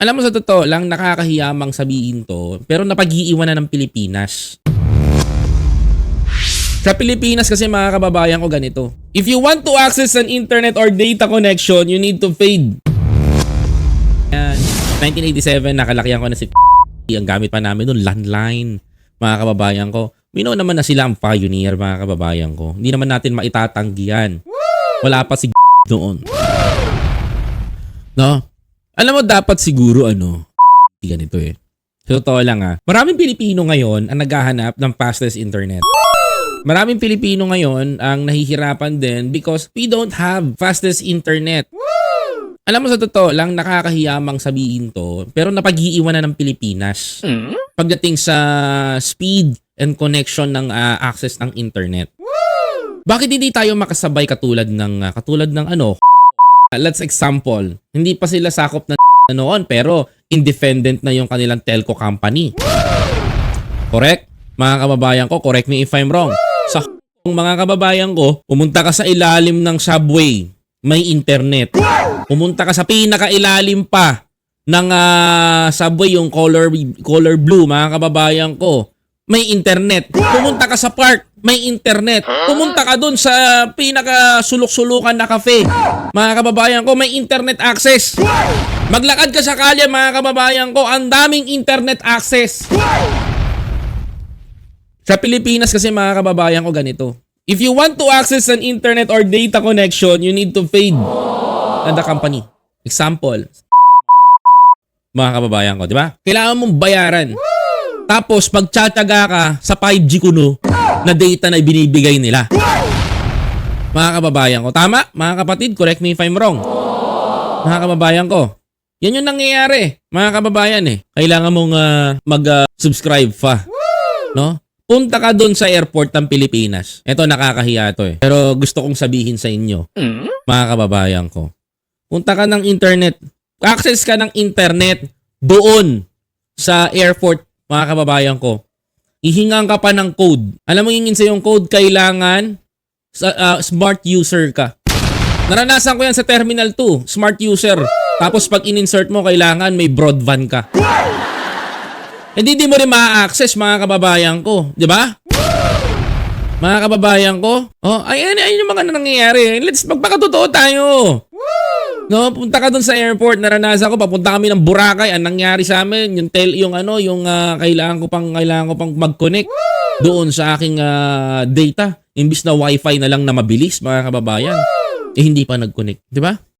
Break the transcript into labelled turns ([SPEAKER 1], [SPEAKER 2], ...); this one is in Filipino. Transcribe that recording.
[SPEAKER 1] Alam mo sa totoo lang, nakakahiyamang sabihin to, pero napag-iiwan na ng Pilipinas. Sa Pilipinas kasi mga kababayan ko ganito. If you want to access an internet or data connection, you need to fade. Yan. 1987, nakalakihan ko na si Ang gamit pa namin noon, landline. Mga kababayan ko. Mino naman na sila ang pioneer, mga kababayan ko. Hindi naman natin maitatanggi yan. Wala pa si doon. No? Alam mo, dapat siguro ano, ganito eh. Sa totoo lang ah. Maraming Pilipino ngayon ang naghahanap ng fastest internet. Maraming Pilipino ngayon ang nahihirapan din because we don't have fastest internet. Alam mo sa totoo lang, nakakahiyamang sabihin to, pero napag-iiwan na ng Pilipinas. Pagdating sa speed and connection ng ah, access ng internet. Bakit hindi tayo makasabay katulad ng ah, katulad ng ano? Let's example, hindi pa sila sakop na noon pero independent na yung kanilang telco company. Correct? Mga kababayan ko, correct me if I'm wrong. Sa mga kababayan ko, pumunta ka sa ilalim ng subway, may internet. Pumunta ka sa pinakailalim pa ng ah, subway, yung color, color blue, mga kababayan ko, may internet. Pumunta ka sa park, may internet. Pumunta ka dun sa pinaka sulok-sulukan na cafe. Mga kababayan ko, may internet access. Maglakad ka sa kalye, mga kababayan ko, ang daming internet access. Sa Pilipinas kasi mga kababayan ko ganito. If you want to access an internet or data connection, you need to fade na the company. Example, mga kababayan ko, di ba? Kailangan mong bayaran. Tapos, pagtsatsaga ka sa 5G kuno na data na binibigay nila. Mga kababayan ko. Tama? Mga kapatid, correct me if I'm wrong. Mga kababayan ko. Yan yung nangyayari. Mga kababayan eh. Kailangan mong ah, mag-subscribe pa. No? Punta ka doon sa airport ng Pilipinas. Ito nakakahiya to eh. Pero gusto kong sabihin sa inyo, mga kababayan ko. Punta ka ng internet. Access ka ng internet doon sa airport, mga kababayan ko. Ihingan ka pa ng code. Alam mo hingin sa yung code, kailangan ah, smart user ka. Naranasan ko yan sa Terminal 2, smart user. Tapos pag in-insert mo, kailangan may broadband ka. Hindi di mo rin ma-access mga kababayan ko, di ba? Mga kababayan ko. Oh, ayan, ayan yung mga nangyayari. Let's magpakatotoo tayo. No, punta ka dun sa airport, naranasan ko, papunta kami ng Boracay, ang nangyari sa amin, yung tel, yung ano, yung ah, kailangan ko pang kailangan ko pang mag-connect doon sa aking ah, data. Imbis na wifi na lang na mabilis, mga kababayan. Eh hindi pa nag-connect, di ba?